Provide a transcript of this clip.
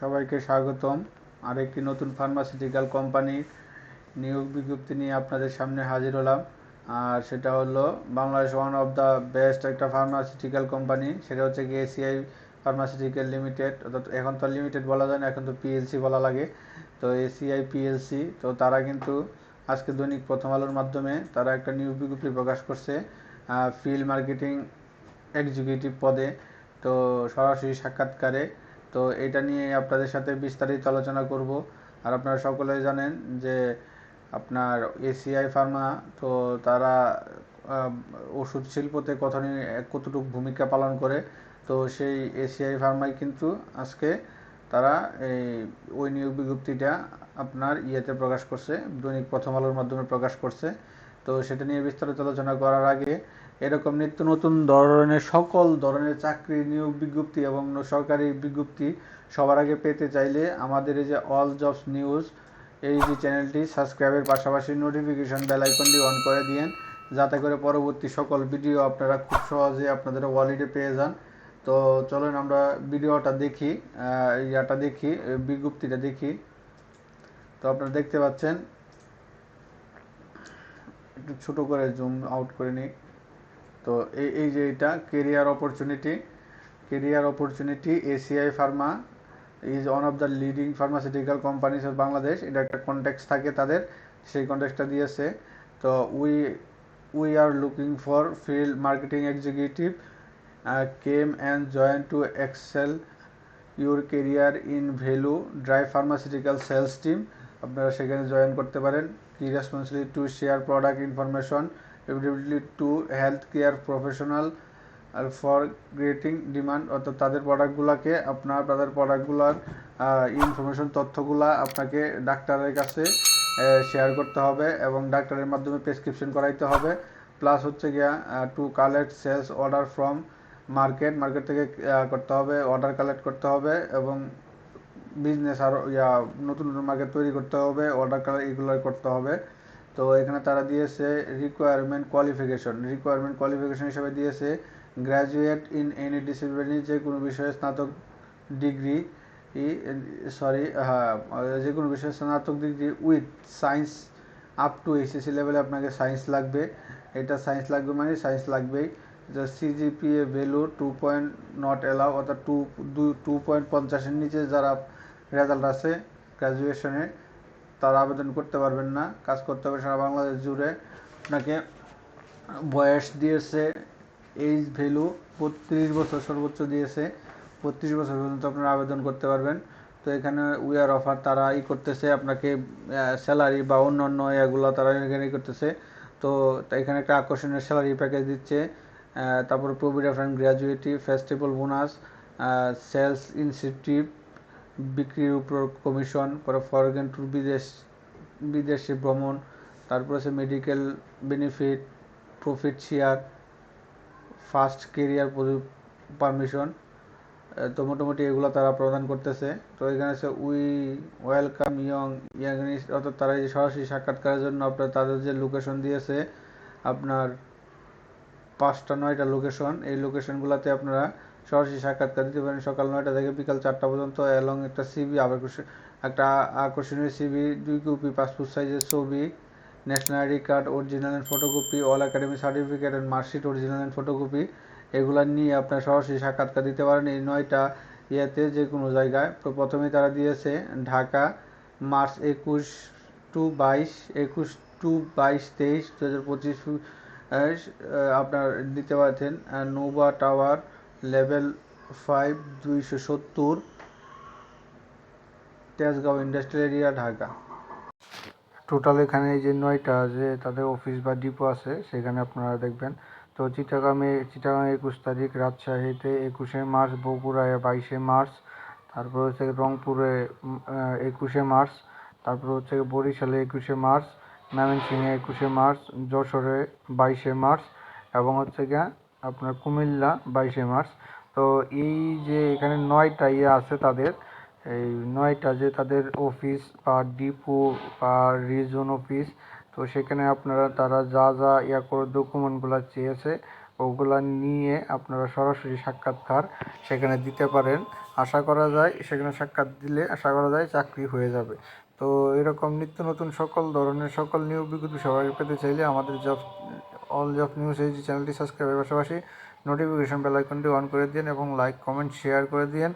সবাইকে স্বাগতম। আরেকটি নতুন ফার্মাসিউটিক্যাল কোম্পানির নিয়োগ বিজ্ঞপ্তি নিয়ে আপনাদের সামনে হাজির হলাম। আর সেটা হলো Bangladesh one of the best একটা ফার্মাসিউটিক্যাল কোম্পানি সেটা হচ্ছে কি এসিআই ফার্মাসিউটিক্যাল লিমিটেড অর্থাৎ এখন তো লিমিটেড বলা যায় না, এখন তো পিএলসি বলা লাগে। তো এসিআই পিএলসি তো তারা কিন্তু আজকে দৈনিক প্রথম আলোর মাধ্যমে তারা একটা নিয়োগ বিজ্ঞপ্তি প্রকাশ করছে ফিল্ড মার্কেটিং এক্সিকিউটিভ পদে। তো সরাসরি সাক্ষাৎকারে তো এটা নিয়ে আপনাদের সাথে বিস্তারিত আলোচনা করব। আর আপনারা সকলে জানেন যে আপনার এসিআই ফার্মা, তো তারা ওষুধ শিল্পতে কতনি কতটুকু ভূমিকা পালন করে, তো সেই এসিআই ফার্মাই কিন্তু আজকে তারা এই ওই নিয়োগ বিজ্ঞপ্তিটা আপনার ইয়েতে প্রকাশ করছে, দৈনিক প্রথম আলোর মাধ্যমে প্রকাশ করছে। তো সেটা নিয়ে বিস্তারিত আলোচনা করার আগে এরকম নিত্য নতুন ধরনের, সকল ধরনের চাকরি নিয়োগ বিজ্ঞপ্তি এবং সরকারি বিজ্ঞপ্তি সবার আগে পেতে চাইলে আমাদের এই যে অল জবস নিউজ এই যে চ্যানেলটি সাবস্ক্রাইবের পাশাপাশি নোটিফিকেশন বেল আইকনটি অন করে দিয়েন, যাতে করে পরবর্তী সকল ভিডিও আপনারা খুব সহজে আপনাদের ওয়ালেটে পেয়ে যান। তো চলুন আমরা ভিডিওটা দেখি ইয়াটা দেখি, বিজ্ঞপ্তিটা দেখি। তো আপনারা দেখতে পাচ্ছেন, একটু ছোট করে জুম আউট করে নিই। তো এই এই যে এটা career opportunity career opportunity ACI pharma is one of the leading pharmaceutical companies of Bangladesh এটা একটা কন্ট্যাক্ট থাকে তাদের, সেই কন্ট্যাক্টটা দিয়েছে। তো we we are looking for field marketing executive came and join to excel your career in value dry pharmaceutical sales team আপনারা সেখানে জয়েন করতে পারেন। Key responsibility to share product information availability to health care professional R for creating demand অর্থাৎ তাদের প্রোডাক্টগুলোকে আপনার, তাদের প্রোডাক্টগুলোর information তথ্যগুলা আপনাকে ডাক্তারের কাছে শেয়ার করতে হবে এবং ডাক্তারের মাধ্যমে প্রেসক্রিপশন করাইতে হবে। প্লাস হচ্ছে গিয়া to collect sales order from market market থেকে করতে হবে অর্ডার কালেক্ট করতে হবে এবং বিজনেস আরও ইয়া, নতুন নতুন মার্কেট তৈরি করতে হবে অর্ডার কালেক্ট এগুলো করতে হবে। তো এখানে তারা দিয়েছে রিকোয়ারমেন্ট কোয়ালিফিকেশন রিকোয়ারমেন্ট কোয়ালিফিকেশন হিসেবে দিয়েছে গ্র্যাজুয়েট ইন এনি ডিসিপ্লিনে যে কোনো বিষয়ে স্নাতক ডিগ্রি সরি হ্যাঁ যে কোনো বিষয়ে স্নাতক degree with science up to HSC লেভেলে আপনাকে সায়েন্স লাগবে। এটা সায়েন্স লাগবে মানে সায়েন্স লাগবেই। CGPA value two point not allow অর্থাৎ টু টু পয়েন্ট পঞ্চাশের নিচে যারা রেজাল্ট আছে গ্র্যাজুয়েশনে তারা আবেদন করতে পারবেন না। কাজ করতে হবে সারা বাংলাদেশ জুড়ে। আপনাকে বয়স দিয়েছে এইজ ভ্যালু বত্রিশ বছর সর্বোচ্চ দিয়েছে। বত্রিশ বছর পর্যন্ত আপনারা আবেদন করতে পারবেন। তো এখানে উইয়ার অফার তারা ই করতেছে, আপনাকে স্যালারি বা অন্য অন্য এগুলো তারা এখানে করতেছে। তো এখানে একটা আকর্ষণীয় স্যালারি প্যাকেজ দিচ্ছে। তারপর provident gratuity festival bonus sales incentive বিক্রির উপর কমিশন পরে ফরেন ট্যুর বিদেশ, বিদেশে ভ্রমণ, তারপর আছে medical benefit profit share first career permission তো মোটামুটি এগুলো তারা প্রদান করতেছে। তো এখানে আছে উই ওয়েলকাম ইয়ং ইয়াংনিস্ট অর্থাৎ তারা যে সরাসরি সাক্ষাৎকারের জন্য আপনার তাদের যে লোকেশন দিয়েছে, আপনার পাঁচটা, নয়টা লোকেশন এই লোকেশনগুলোতে আপনারা সরাসরি সাক্ষাৎকার দিতে পারেন। সকাল নয়টা থেকে বিকাল চারটা পর্যন্ত এবং একটা সিবি আবার একটা আকর্ষণীয় সিবি দুই কপি পাসপোর্ট সাইজের ছবি national ID card original and photocopy all academy certificate and marksheet original and photocopy এগুলো নিয়ে আপনার সরাসরি সাক্ষাৎকার দিতে পারেন। এই নয়টা ইয়েতে যে কোনো জায়গায়। তো প্রথমেই তারা দিয়েছে ঢাকা, মার্চ একুশ টু বাইশ, একুশ টু বাইশ তেইশ দু হাজার পঁচিশ আপনার দিতে পারছেন নোভা টাওয়ার লেভেল ফাইভ দুইশো সত্তর, Tejgaon industrial area, Dhaka. Total এখানে যে নয়টা যে তাদের অফিস বা ডিপো আছে, সেখানে আপনারা দেখবেন। তো চিটাগামে চিটাগাং একুশ তারিখ, রাজশাহীতে একুশে মার্চ, বগুড়ায় বাইশে মার্চ, তারপর হচ্ছে রংপুরে একুশে মার্চ, তারপর হচ্ছে বরিশালে একুশে মার্চ, ময়মনসিংহে একুশে মার্চ, যশোরে বাইশে মার্চ, এবং হচ্ছে গিয়া আপনার কুমিল্লা বাইশে মার্চ। তো এই যে এখানে নয়টা ইয়ে আছে তাদের, এই নয়টা যে তাদের অফিস বা ডিপো বা রিজন অফিস তো সেখানে আপনারা, তারা যা যা ইয়া করে ডকুমেন্টগুলো চেয়েছে, ওগুলা নিয়ে আপনারা সরাসরি সাক্ষাৎকার সেখানে দিতে পারেন। আশা করা যায় সেখানে সাক্ষাৎ দিলে, আশা করা যায় চাকরি হয়ে যাবে। তো এরকম নিত্য নতুন সকল ধরনের, সকল নিয়োগ বিজ্ঞপ্তি সবাই পেতে চাইলে আমাদের জব অল জব নিউজ এই চ্যানেলটি সাবস্ক্রাইবের পাশাপাশি নোটিফিকেশন বেল আইকনটি অন করে দিন এবং লাইক কমেন্ট শেয়ার করে দিন।